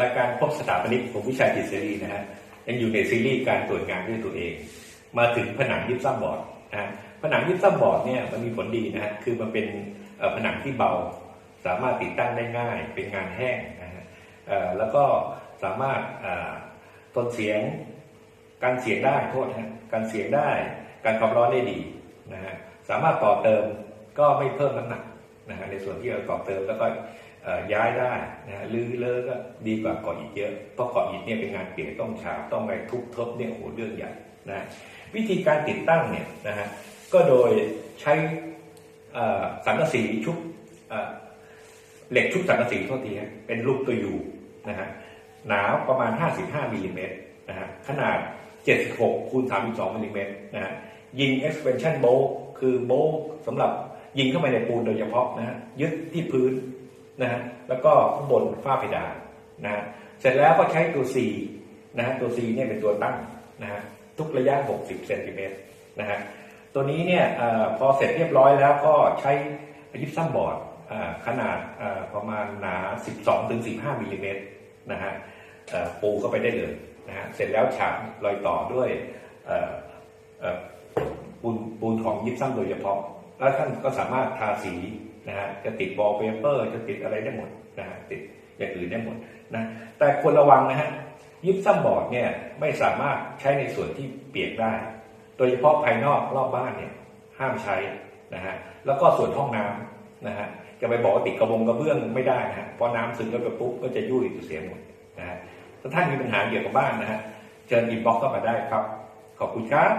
รายการพบสถาปนิกผมวิชัยจิตเสรีนะฮะยังอยู่ในซีรีส์การตรวจงานด้วยตัวเอง มาถึงผนังยิปซัมบอร์ดนะฮะผนังยิปซัมบอร์ดเนี่ยมันมีผลดีนะฮะคือมันเป็นผนังที่เบา สามารถติดตั้งได้ง่าย เป็นงานแห้งนะฮะแล้วก็สามารถทนเสียงการเสียงได้โทษนะฮะการเสียงได้การความร้อนได้ดีนะฮะสามารถต่อเติมก็ไม่เพิ่มน้ำหนักนะฮะในส่วนที่เราต่อเติมแล้วก็เอ่อ ย้ายได้นะลื้อเลอะก็ดีกว่าเกาะอิฐเยอะเพราะเกาะอิฐเนี่ยเป็นงานเปลี่ยกต้องฉาบต้องอะไรทุบทบเนี่ยโอ้โหเรื่องใหญ่นะฮะวิธีการติดตั้งเนี่ยนะฮะก็โดยใช้สังกะสีชุบเหล็กชุบสังกะสีโทษทีเป็นรูปตัวยูนะฮะหนาประมาณ 55มิลลิเมตรนะฮะขนาด 76คูณ32มิลลิเมตรนะฮะยิง expansion bolt คือโบลสำหรับยิงเข้าไปในปูนโดยเฉพาะนะฮะยึดที่พื้น นะฮะแล้วก็ข้างบนฝ้าเพดานนะฮะเสร็จแล้วก็ใช้ตัว C นะฮะตัว C เนี่ยเป็นตัวตั้งนะฮะทุกระยะ 60เซนติเมตรนะฮะตัวนี้เนี่ยอพอเสร็จเรียบร้อยแล้วก็ใช้ยิปซัมบอร์ดขนาดประมาณหนา 12-15มิลลิเมตรนะฮะปูเข้าไปได้เลยนะฮะเสร็จแล้วฉาบรอยต่อด้วยปูนปูนของยิปซัมโดยเฉพาะ แล้วท่านก็สามารถทาสีนะฮะจะติดบอลเปเปอร์จะติดอะไรได้หมดนะฮะติดอย่างอื่นได้หมดนะแต่ควรระวังนะฮะยิปซัมบอร์ดเนี่ยไม่สามารถใช้ในส่วนที่เปียกได้ โดยเฉพาะภายนอกรอบบ้านเนี่ยห้ามใช้นะฮะแล้วก็ส่วนห้องน้ำนะฮะจะไปบอกว่าติดกระบงกระเบื้องไม่ได้นะฮะเพราะน้ำซึมเข้าไปปุ๊บก็จะยุ่ยเสียหมดนะฮะถ้าท่านมีปัญหาเกี่ยวกับบ้านนะฮะเชิญอินบ็อกซ์เข้ามาได้ครับ ขอบคุณครับ